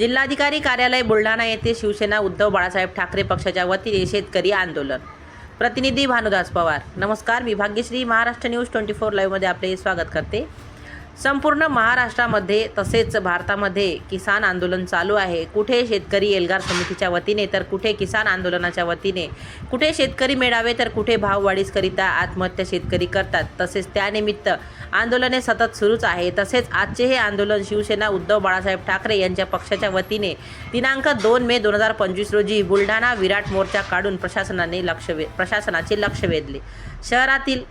जिल्हाधिकारी कार्यालय बुलढाणा येथे शिवसेना उद्धव बाळासाहेब ठाकरे पक्षाच्या वतीने शेतकरी आंदोलन. प्रतिनिधी भानुदास पवार. नमस्कार मी Bhagyashree. Maharashtra news twenty four लाईव्हमध्ये आपले स्वागत करते. संपूर्ण महाराष्ट्रामध्ये तसेच भारतामध्ये किसान आंदोलन चालू आहे. कुठे शेतकरी एल्गार समितीच्या वतीने तर कुठे किसान आंदोलनाच्या वतीने? कुठे शेतकरी मेळावे तर कुठे भाववाढीसकरिता आत्महत्या शेतकरी करतात? तसेच त्यानिमित्त आंदोलने सतत सुरूच आहे. तसेच आजचे हे आंदोलन शिवसेना उद्धव बाळासाहेब ठाकरे यांच्या पक्षाच्या वतीने दिनांक दोन मे दोन हजार पंचवीस रोजी बुलढाणा विराट मोर्चा काढून प्रशासनाने लक्ष वे प्रशासनाचे लक्ष वेधले. शहरातील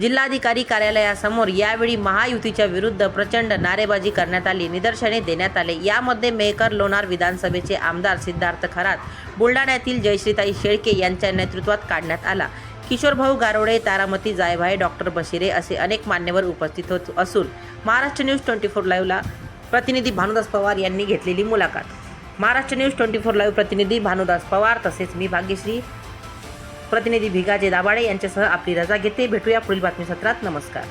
जिल्हाधिकारी कार्यालयासमोर यावेळी महायुतीच्या विरुद्ध प्रचंड नारेबाजी करण्यात आली. निदर्शने देण्यात आले. यामध्ये मेहकर लोणार विधानसभेचे आमदार सिद्धार्थ खरात बुलढाण्यातील जयश्रीताई शेळके यांच्या नेतृत्वात काढण्यात आला. किशोरभाऊ गारोडे तारामती जायभाई डॉक्टर बशिरे असे अनेक मान्यवर उपस्थित होत असून महाराष्ट्र न्यूज ट्वेंटी फोर लाईव्हला प्रतिनिधी भानुदास पवार यांनी घेतलेली मुलाखत. Maharashtra news twenty four live प्रतिनिधी भानुदास पवार तसेच मी भाग्यश्री प्रतिनिधी भिगाजे दाभाडे यांच्यासह आपली रजा घेते. भेटूया पुढील बातमीसत्रात. नमस्कार.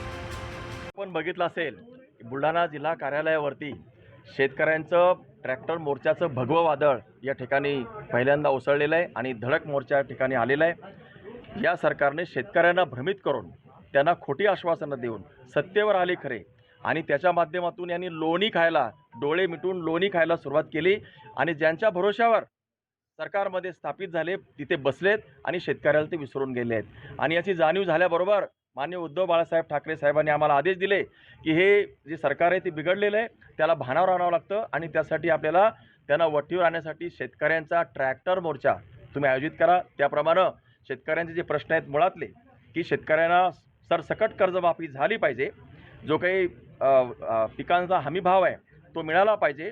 आपण बघितलं असेल बुलढाणा जिल्हा कार्यालयावरती शेतकऱ्यांचं ट्रॅक्टर मोर्चाचं भगवं वादळ या ठिकाणी पहिल्यांदा उसळलेलं आहे आणि धडक मोर्चा या ठिकाणी आलेला आहे. या सरकारने शेतकऱ्यांना भ्रमित करून त्यांना खोटी आश्वासनं देऊन सत्तेवर आले खरे आणि त्याच्या माध्यमातून यांनी लोणी खायला डोळे मिटून लोणी खायला सुरुवात केली आणि ज्यांच्या भरोश्यावर सरकारमध्ये स्थापित झाले तिथे बसलेत आणि शेतकऱ्याला ते विसरून गेले आहेत. आणि याची जाणीव झाल्याबरोबर मान्य उद्धव बाळासाहेब ठाकरे साहेबांनी आम्हाला आदेश दिले की हे जे सरकार आहे ते बिघडलेलं आहे त्याला भानावर आणावं लागतं आणि त्यासाठी आपल्याला त्यांना वठीवर आणण्यासाठी शेतकऱ्यांचा ट्रॅक्टर मोर्चा तुम्ही आयोजित करा. त्याप्रमाणे शेतकऱ्यांचे जे प्रश्न आहेत मुळातले की शेतकऱ्यांना सरसकट कर्जमाफी झाली पाहिजे. जो काही पिकांचा हमी भाव आहे तो मिळाला पाहिजे.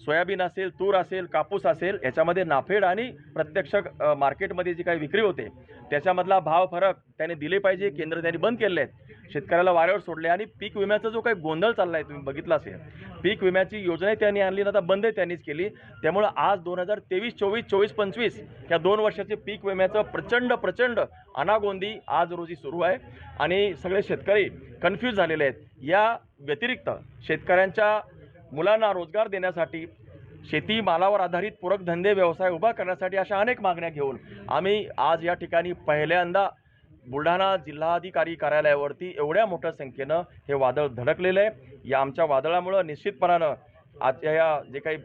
सोयाबीन असेल तूर असेल कापूस असेल याच्यामध्ये नाफेड आणि प्रत्यक्ष मार्केटमध्ये जी काही विक्री होते त्याच्यामधला भाव फरक त्याने दिले पाहिजे केंद्र त्यांनी बंद केले आहेत. शेतकऱ्याला वाऱ्यावर सोडले आणि पीक विम्याचा जो काही गोंधळ चालला आहे तुम्ही बघितला असेल पीक विम्याची योजना त्यांनी आणली ना आता बंद त्यांनीच केली. त्यामुळं आज दोन हजार तेवीस चोवीस चोवीस पंचवीस या दोन वर्षाचे पीक विम्याचं प्रचंड प्रचंड अनागोंदी आज रोजी सुरू आहे. आणि सगळे शेतकरी कन्फ्यूज झालेले आहेत. या व्यतिरिक्त शेतकऱ्यांच्या मुलांना रोजगार देण्यासाठी शेती मालावर आधारित पूरक धंदे व्यवसाय उभा करण्यासाठी अशा अनेक मागण्या घेऊन आम्ही आज या ठिकाणी पहिल्यांदा बुलढाणा जिल्हाधिकारी कार्यालयावरती एवढ्या मोठ्या संख्येनं हे वादळ धडकलेलं आहे. या आमच्या वादळामुळं निश्चितपणानं आजच्या या जे काही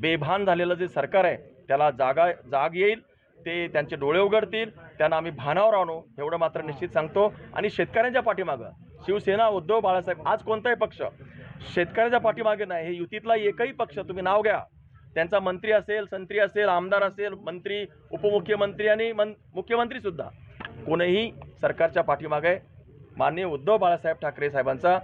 बेभान झालेलं जे सरकार आहे त्याला जागा जाग येईल ते त्यांचे डोळे उघडतील त्यांना आम्ही भानावर आणू एवढं मात्र निश्चित सांगतो. आणि शेतकऱ्यांच्या पाठीमागं शिवसेना उद्धव बाळासाहेब आज कोणताही पक्ष शेतकऱ्याच्या पाठीमागे नाही. हे युतीतला एकही पक्ष तुम्ही नाव घ्या. त्यांचा मंत्री असेल संत्री असेल आमदार असेल मंत्री उपमुख्यमंत्री आणि मन मुख्यमंत्रीसुद्धा कोणीही सरकारच्या पाठीमागे माननीय उद्धव बाळासाहेब ठाकरे साहेबांचा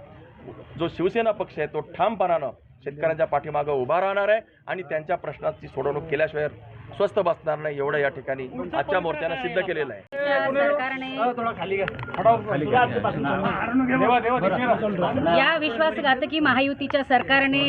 जो शिवसेना पक्ष आहे तो ठामपणानं शेतकऱ्यांच्या पाठीमागं उभा राहणार आहे आणि त्यांच्या प्रश्नाची सोडवणूक केल्याशिवाय स्वस्त बसणार नाही एवढं या ठिकाणी. आजच्या मोर्चानं सिद्ध केलेलं आहे. सरकारने या विश्वासघातकी महायुतीच्या सरकारने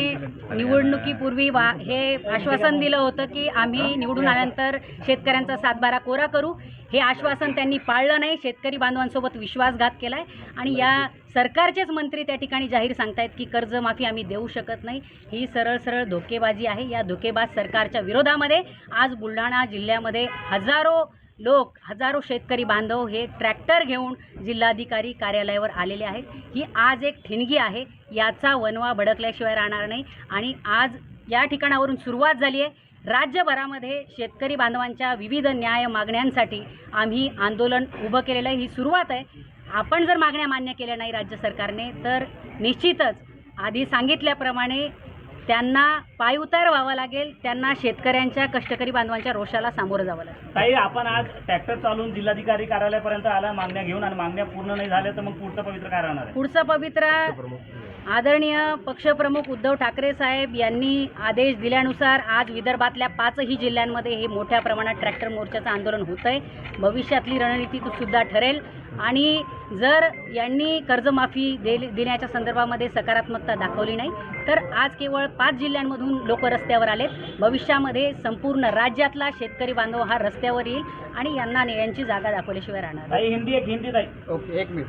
निवडणुकीपूर्वी वा हे आश्वासन दिलं होतं की आम्ही निवडून आल्यानंतर शेतकऱ्यांचा सातबारा कोरा करू. हे आश्वासन त्यांनी पाळलं नाही. शेतकरी बांधवांसोबत विश्वासघात केलाय. आणि या सरकारचेच मंत्री त्या ठिकाणी जाहीर सांगतायत की कर्जमाफी आम्ही देऊ शकत नाही. ही सरळ सरळ धोकेबाजी आहे. या धोकेबाज सरकारच्या विरोधामध्ये आज बुलढाणा जिल्ह्यामध्ये हजारो लोक हजारो शेतकरी बांधव हे ट्रॅक्टर घेऊन जिल्हाधिकारी कार्यालयावर आलेले आहेत. ही आज एक ठिणगी आहे. याचा वनवा भडकल्याशिवाय राहणार नाही. आणि आज या ठिकाणावरून सुरुवात झाली आहे. राज्यभरामध्ये शेतकरी बांधवांच्या विविध न्याय मागण्यांसाठी आम्ही आंदोलन उभं केलेलं आहे. ही सुरुवात आहे. आपण जर मागण्या मान्य केल्या नाही राज्य सरकारने तर निश्चितच आधी सांगितल्याप्रमाणे त्यांना पायउतार व्हावा लागेल त्यांना शेतकऱ्यांच्या कष्टकरी बांधवांच्या रोषाला सामोरं जावं लागेल. ताई आपण आज ट्रॅक्टर चालून जिल्हाधिकारी कार्यालयापर्यंत आला मागण्या घेऊन आणि मागण्या पूर्ण नाही झाल्या तर मग पुढचं पवित्र काय राहणार आहे? पुढचं पवित्र आदरणीय पक्षप्रमुख उद्धव ठाकरे साहेब यांनी आदेश दिल्यानुसार आज विदर्भातल्या पाचही जिल्ह्यांमध्ये हे मोठ्या प्रमाणात ट्रॅक्टर मोर्चाचं आंदोलन होत आहे भविष्यातली रणनीती सुद्धा ठरेल. आणि जर यांनी कर्जमाफी दे देण्याच्या संदर्भामध्ये सकारात्मकता दाखवली नाही तर आज केवळ पाच जिल्ह्यांमधून लोक रस्त्यावर आलेत. भविष्यामध्ये संपूर्ण राज्यातला शेतकरी बांधव हा रस्त्यावर येईल आणि यांना यांची जागा दाखवल्याशिवाय राहणार हिंदी एक हिंदी ओके एक मिनिट.